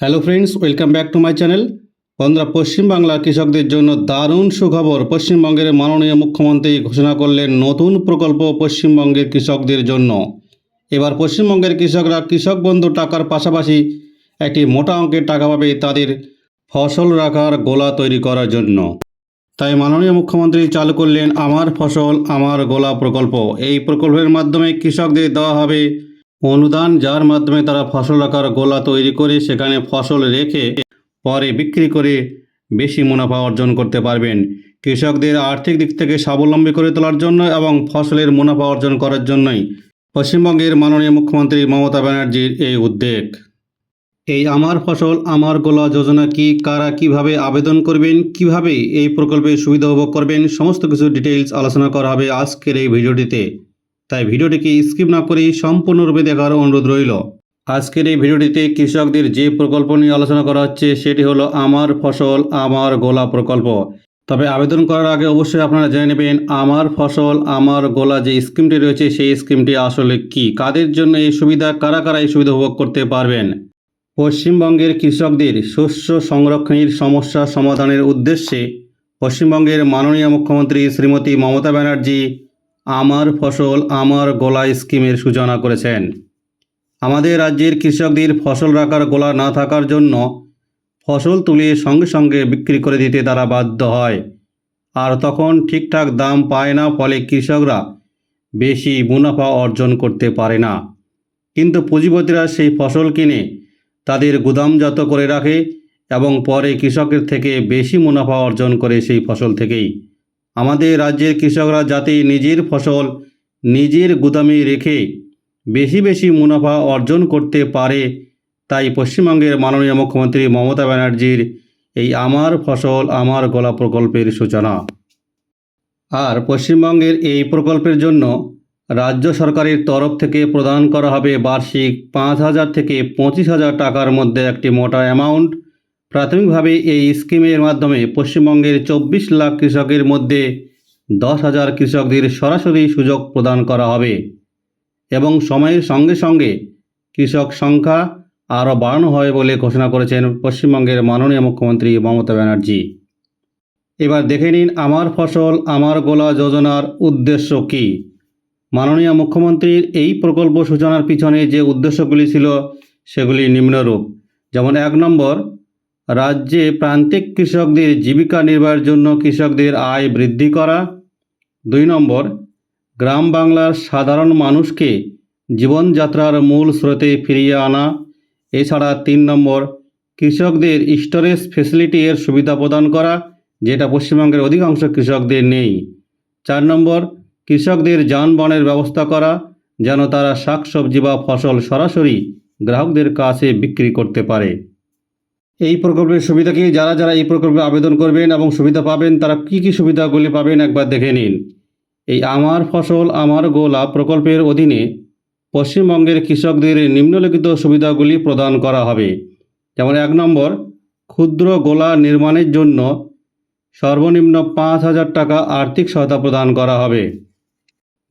Hello friends welcome back to my channel বন্ধুরা পশ্চিমবাংলার কৃষকদের জন্য দারুণ সুখবর। পশ্চিমবঙ্গের মাননীয় মুখ্যমন্ত্রী ঘোষণা করলেন নতুন প্রকল্প পশ্চিমবঙ্গের কৃষকদের জন্য। এবার পশ্চিমবঙ্গের কৃষকরা কৃষক বন্ধু টাকার পাশাপাশি একটি মোটা অঙ্কের টাকা পাবে তাদের ফসল রাখার গোলা তৈরি করার জন্য। তাই মাননীয় মুখ্যমন্ত্রী চালু করলেন, আমার ফসল, আমার গোলা প্রকল্প। এই প্রকল্পের মাধ্যমে কৃষকদের দেওয়া হবে অনুদান, যার মাধ্যমে তারা ফসল রাখার গোলা তৈরি করে সেখানে ফসল রেখে পরে বিক্রি করে বেশি মুনাফা অর্জন করতে পারবেন। কৃষকদের আর্থিক দিক থেকে স্বাবলম্বী করে তোলার জন্য এবং ফসলের মুনাফা অর্জন করার জন্যই পশ্চিমবঙ্গের মাননীয় মুখ্যমন্ত্রী মমতা ব্যানার্জির এই উদ্যোগ। এই আমার ফসল, আমার গোলা যোজনা কি, কারা কীভাবে আবেদন করবেন, কীভাবে এই প্রকল্পে সুবিধা উপভোগ করবেন, সমস্ত কিছু ডিটেইলস আলোচনা করা হবে আজকের এই ভিডিওটিতে। তাই ভিডিওটিকে স্কিপ না করেই সম্পূর্ণরূপে দেখার অনুরোধ রইল। আজকের এই ভিডিওটিতে কৃষকদের যে প্রকল্প নিয়ে আলোচনা করা হচ্ছে, সেটি হলো আমার ফসল, আমার গোলা প্রকল্প। তবে আবেদন করার আগে অবশ্যই আপনারা জেনে নেবেন, আমার ফসল, আমার গোলা যে স্কিমটি রয়েছে, সেই স্কিমটি আসলে কি? কাদের জন্য এই সুবিধা, কারা কারা এই সুবিধা উপভোগ করতে পারবেন? পশ্চিমবঙ্গের কৃষকদের শস্য সংরক্ষণের সমস্যা সমাধানের উদ্দেশ্যে পশ্চিমবঙ্গের মাননীয় মুখ্যমন্ত্রী শ্রীমতী মমতা ব্যানার্জি আমার ফসল আমার গোলা স্কিমের সূচনা করেছেন। আমাদের রাজ্যের কৃষকদের ফসল রাখার গোলা না থাকার জন্য ফসল তুলে সঙ্গে সঙ্গে বিক্রি করে দিতে তারা বাধ্য হয়। আর তখন ঠিকঠাক দাম পায় না, ফলে কৃষকরা বেশি মুনাফা অর্জন করতে পারে না। কিন্তু পুঁজিপতিরা সেই ফসল কিনে তাদের গুদামজাত করে রাখে এবং পরে কৃষকের থেকে বেশি মুনাফা অর্জন করে সেই ফসল থেকেই। আমাদের রাজ্যের কৃষকরা যাতে নিজের ফসল নিজের গুদামে রেখে বেশি বেশি মুনাফা অর্জন করতে পারে, তাই পশ্চিমবঙ্গের মাননীয় মুখ্যমন্ত্রী মমতা ব্যানার্জির এই আমার ফসল, আমার গোলা প্রকল্পের সূচনা। আর পশ্চিমবঙ্গের এই প্রকল্পের জন্য রাজ্য সরকারের তরফ থেকে প্রদান করা হবে বার্ষিক পাঁচ হাজার থেকে পঁচিশ হাজার টাকার মধ্যে একটি মোটা অ্যামাউন্ট প্রাথমিকভাবে এই স্কিমের মাধ্যমে পশ্চিমবঙ্গের চব্বিশ লাখ কৃষকের মধ্যে দশ হাজার কৃষকদের সরাসরি সুযোগ প্রদান করা হবে এবং সময়ের সঙ্গে সঙ্গে কৃষক সংখ্যা আরও বাড়ানো হয় বলে ঘোষণা করেছেন পশ্চিমবঙ্গের মাননীয় মুখ্যমন্ত্রী মমতা ব্যানার্জি। এবার দেখে নিন আমার ফসল, আমার গোলা যোজনার উদ্দেশ্য কী। মাননীয় মুখ্যমন্ত্রীর এই প্রকল্প সূচনার পিছনে যে উদ্দেশ্যগুলি ছিল সেগুলি নিম্নরূপ। যেমন এক নম্বর রাজ্যে প্রান্তিক কৃষকদের জীবিকা নির্বাহের জন্য কৃষকদের আয় বৃদ্ধি করা। দুই নম্বর, গ্রাম বাংলার সাধারণ মানুষকে জীবনযাত্রার মূল স্রোতে ফিরিয়ে আনা। এছাড়া তিন নম্বর, কৃষকদের স্টোরেজ ফেসিলিটি এর সুবিধা প্রদান করা, যেটা পশ্চিমবঙ্গের অধিকাংশ কৃষকদের নেই। চার নম্বর, কৃষকদের যানবাহনের ব্যবস্থা করা, যেন তারা শাকসবজি বা ফসল সরাসরি গ্রাহকদের কাছে বিক্রি করতে পারে। এই প্রকল্পের সুবিধা কি যারা যারা এই প্রকল্পে আবেদন করবেন এবং সুবিধা পাবেন, তারা কি কি সুবিধাগুলি পাবেন একবার দেখে নিন। এই আমার ফসল, আমার গোলা প্রকল্পের অধীনে পশ্চিমবঙ্গের কৃষকদের নিম্নলিখিত সুবিধাগুলি প্রদান করা হবে। যেমন এক নম্বর, ক্ষুদ্র গোলা নির্মাণের জন্য সর্বনিম্ন পাঁচ হাজার টাকা আর্থিক সহায়তা প্রদান করা হবে।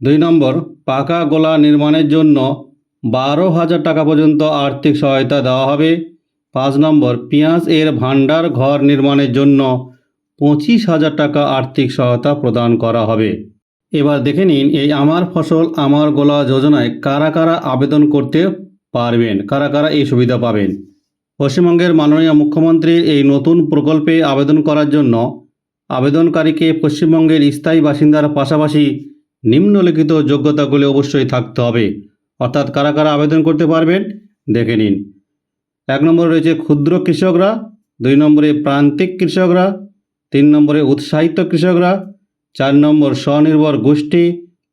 দুই নম্বর, পাকা গোলা নির্মাণের জন্য বারো হাজার টাকা পর্যন্ত আর্থিক সহায়তা দেওয়া হবে। পাঁচ নম্বর, পেঁয়াজ এর ভাণ্ডার ঘর নির্মাণের জন্য পঁচিশ হাজার টাকা আর্থিক সহায়তা প্রদান করা হবে। এবার দেখে নিন, এই আমার ফসল, আমার গোলা যোজনায় কারা কারা আবেদন করতে পারবেন? কারা কারা এই সুবিধা পাবেন? পশ্চিমবঙ্গের মাননীয় মুখ্যমন্ত্রীর এই নতুন প্রকল্পে আবেদন করার জন্য আবেদনকারীকে পশ্চিমবঙ্গের স্থায়ী বাসিন্দার পাশাপাশি নিম্নলিখিত যোগ্যতাগুলি অবশ্যই থাকতে হবে। অর্থাৎ কারা কারা আবেদন করতে পারবেন? দেখে নিন। এক নম্বরে রয়েছে ক্ষুদ্র কৃষকরা, দুই নম্বরে প্রান্তিক কৃষকরা, তিন নম্বরে উৎসাহিত কৃষকরা, চার নম্বর স্বনির্ভর গোষ্ঠী,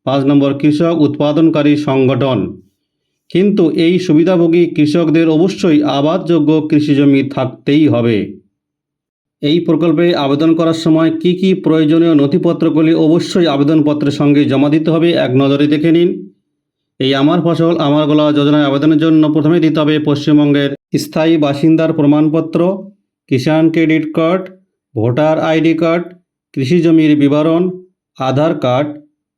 পাঁচ নম্বর কৃষক উৎপাদনকারী সংগঠন। কিন্তু এই সুবিধাভোগী কৃষকদের অবশ্যই আবাদযোগ্য কৃষিজমি থাকতেই হবে। এই প্রকল্পে আবেদন করার সময় কি কি প্রয়োজনীয় নথিপত্রগুলি অবশ্যই আবেদনপত্রের সঙ্গে জমা দিতে হবে, এক নজরে দেখে নিন। এই আমার ফসল, আমার গোলা যোজনায় আবেদনের জন্য প্রথমে দিতে হবে পশ্চিমবঙ্গের স্থায়ী বাসিন্দার প্রমাণপত্র, Kisan credit card, voter ID card, কৃষি জমির বিবরণ, আধার কার্ড,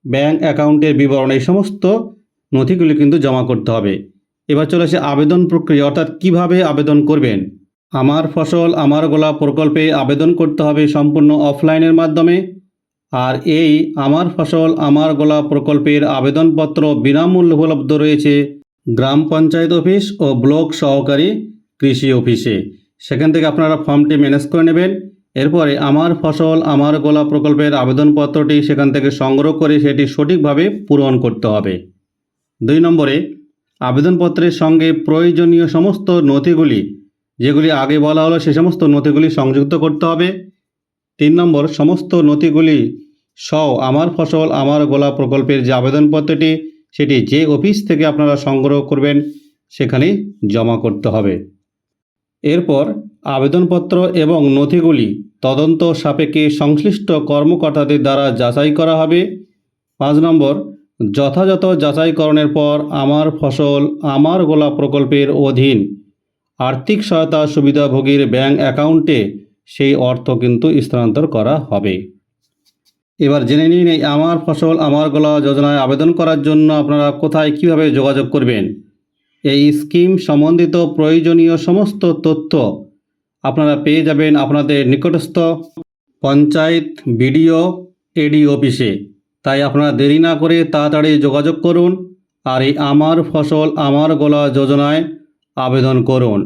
ব্যাংক অ্যাকাউন্টের বিবরণ, এই সমস্ত নথিগুলি কিন্তু জমা করতে হবে। এবার চলে আসে আবেদন প্রক্রিয়া, অর্থাৎ কীভাবে আবেদন করবেন? আমার ফসল, আমার গোলা প্রকল্পে আবেদন করতে হবে সম্পূর্ণ অফলাইনের মাধ্যমে। আর এই আমার ফসল, আমার গোলা প্রকল্পের আবেদনপত্র বিনামূল্যে উপলব্ধ রয়েছে। গ্রাম পঞ্চায়েত অফিস ও ব্লক সহকারী কৃষি অফিসে। সেখান থেকে আপনারা ফর্মটি ম্যানেজ করে নেবেন। এরপরে আমার ফসল, আমার গোলা প্রকল্পের আবেদনপত্রটি সেখান থেকে সংগ্রহ করে সেটি সঠিকভাবে পূরণ করতে হবে। দুই নম্বরে, আবেদনপত্রের সঙ্গে প্রয়োজনীয় সমস্ত নথিগুলি, যেগুলি আগে বলা হলো সে সমস্ত নথিগুলি সংযুক্ত করতে হবে। তিন নম্বর, সমস্ত নথিগুলি সহ আমার ফসল, আমার গোলা প্রকল্পের যে আবেদনপত্রটি সেটি যে অফিস থেকে আপনারা সংগ্রহ করবেন সেখানে জমা করতে হবে। এরপর আবেদনপত্র এবং নথিগুলি তদন্ত সাপেক্ষে সংশ্লিষ্ট কর্মকর্তাদের দ্বারা যাচাই করা হবে। পাঁচ নম্বর, যথাযথ যাচাইকরণের পর আমার ফসল আমার গোলা প্রকল্পের অধীন আর্থিক সহায়তা সুবিধাভোগীর ব্যাংক অ্যাকাউন্টে সেই অর্থ কিন্তু স্থানান্তর করা হবে। এবার জেনে নিন এই আমার ফসল, আমার গলা যোজনায় আবেদন করার জন্য আপনারা কোথায় কীভাবে যোগাযোগ করবেন? এই স্কিম সম্বন্ধিত প্রয়োজনীয় সমস্ত তথ্য আপনারা পেয়ে যাবেন আপনাদের নিকটস্থ পঞ্চায়েত বিডিও এডি অফিসে। তাই আপনারা দেরি না করে তাড়াতাড়ি যোগাযোগ করুন আর এই আমার ফসল, আমার গোলা যোজনায় আবেদন করুন।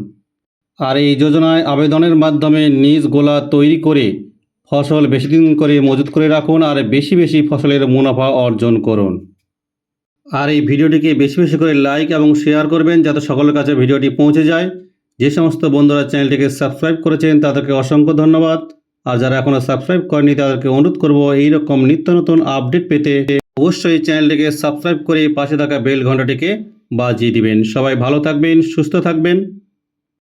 আর এই যোজনায় আবেদনের মাধ্যমে নিজ গোলা তৈরি করে ফসল বেশি দিন করে মজুত করে রাখুন আর বেশি বেশি ফসলের মুনাফা অর্জন করুন। আর এই ভিডিওটিকে বেশি বেশি করে লাইক এবং শেয়ার করবেন যাতে সকলের কাছে ভিডিওটি পৌঁছে যায়। যে সমস্ত বন্ধুরা চ্যানেলটিকে সাবস্ক্রাইব করেছেন, তাদেরকে অসংখ্য ধন্যবাদ। আর যারা এখনও সাবস্ক্রাইব করেনি তাদেরকে অনুরোধ করব এইরকম নিত্য নতুন আপডেট পেতে অবশ্যই চ্যানেলটিকে সাবস্ক্রাইব করে পাশে থাকা বেল ঘন্টাটিকে বাজিয়ে দিবেন। সবাই ভালো থাকবেন, সুস্থ থাকবেন।